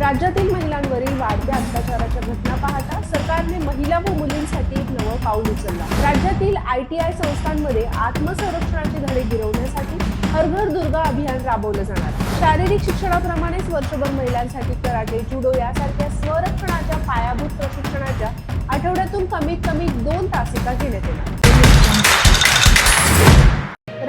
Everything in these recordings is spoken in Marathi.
राज्यातील महिलांवरील वाढत्या अत्याचाराच्या घटना पाहता सरकारने महिला व मुलींसाठी एक नवं पाऊल उचलला. राज्यातील आय टी आय संस्थांमध्ये आत्मसंरक्षणाचे धडे गिरवण्यासाठी हर घर दुर्गा अभियान राबवलं जाणार. शारीरिक शिक्षणाप्रमाणेच वर्षभर महिलांसाठी कराटे जुडो यासारख्या स्वरक्षणाच्या पायाभूत प्रशिक्षणाच्या आठवड्यातून कमीत कमी दोन तासिका घेण्यात येणार.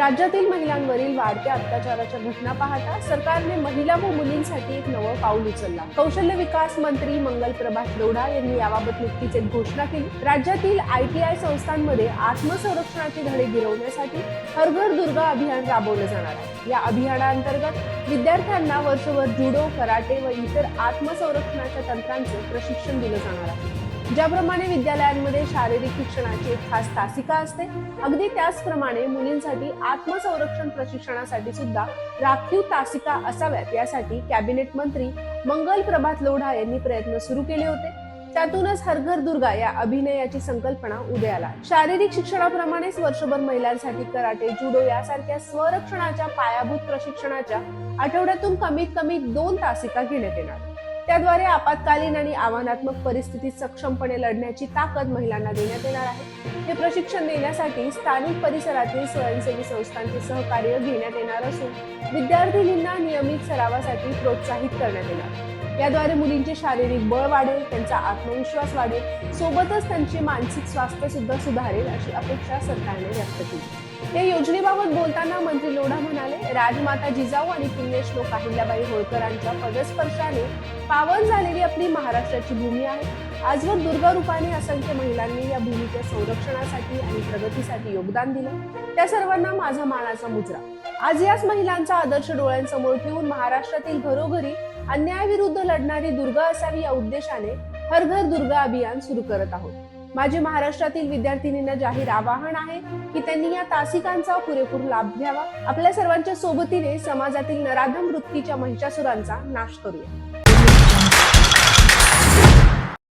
राज्यातील महिलांवरील वाढत्या अत्याचाराच्या घटना पाहता सरकारने महिला व मुलींसाठी एक नवं पाऊल उचलला. कौशल्य विकास मंत्री मंगल प्रभात लोढा यांनी याबाबत नुकतीच एक घोषणा केली. राज्यातील आय टी आय संस्थांमध्ये आत्मसंरक्षणाचे धडे गिरवण्यासाठी हर घर दुर्गा अभियान राबवलं जाणार आहे. या अभियानांतर्गत विद्यार्थ्यांना वर्षभर जुडो कराटे व इतर आत्मसंरक्षणाच्या तंत्रांचं प्रशिक्षण दिलं जाणार आहे. ज्याप्रमाणे विद्यालयांमध्ये शारीरिक शिक्षणाची एक खास तासिका असते अगदी त्याचप्रमाणे मुलींसाठी आत्मसंरक्षण प्रशिक्षणासाठी सुद्धा राखीव तासिका असाव्यात. यासाठी कॅबिनेट मंत्री मंगल प्रभात लोढा यांनी प्रयत्न सुरू केले होते. त्यातूनच हरघर दुर्गा या अभिनयाची संकल्पना उदयाला शारीरिक शिक्षणाप्रमाणेच वर्षभर महिलांसाठी कराटे जुडो यासारख्या स्वरक्षणाच्या पायाभूत प्रशिक्षणाच्या आठवड्यातून कमीत कमी दोन तासिका घेण्यात येणार. त्याद्वारे आपत्कालीन आणि आव्हानात्मक परिस्थितीत सक्षमपणे लढण्याची ताकद महिलांना देण्यात येणार आहे. हे प्रशिक्षण देण्यासाठी स्थानिक परिसरातील स्वयंसेवी संस्थांचे सहकार्य घेण्यात येणार असून विद्यार्थिनींना नियमित सरावासाठी प्रोत्साहित करण्यात येणार. याद्वारे मुलींचे शारीरिक बळ वाढेल त्यांचा आत्मविश्वास वाढेल सोबतच त्यांचे मानसिक स्वास्थ्य सुद्धा सुधारेल अशी अपेक्षा सरकारने व्यक्त केली. या योजनेबाबत बोलताना मंत्री लोढा म्हणाले राजमाता जिजाऊ आणि पुण्यश्लोक अहिल्याबाई होळकरांच्या पदस्पर्शाने पावन झालेली आपली महाराष्ट्राची भूमी आहे. आजवर दुर्गा रूपाने असंख्य महिलांनी या भूमीच्या संरक्षणासाठी आणि प्रगतीसाठी योगदान दिलं. त्या सर्वांना माझा मानाचा मुजरा. आज याच महिलांचा आदर्श डोळ्यांसमोर ठेवून महाराष्ट्रातील घरोघरी अन्यायाविरुद्ध लढणारी दुर्गा असावी या उद्देशाने हर घर दुर्गा अभियान सुरू करत आहोत. माझे महाराष्ट्रातील विद्यार्थिनींना जाहीर आवाहन आहे की त्यांनी या तासिकांचा पुरेपूर लाभ घ्यावा. आपल्या सर्वांच्या सोबतीने समाजातील नराधम वृत्तीच्या महिषासुरांचा नाश करूया.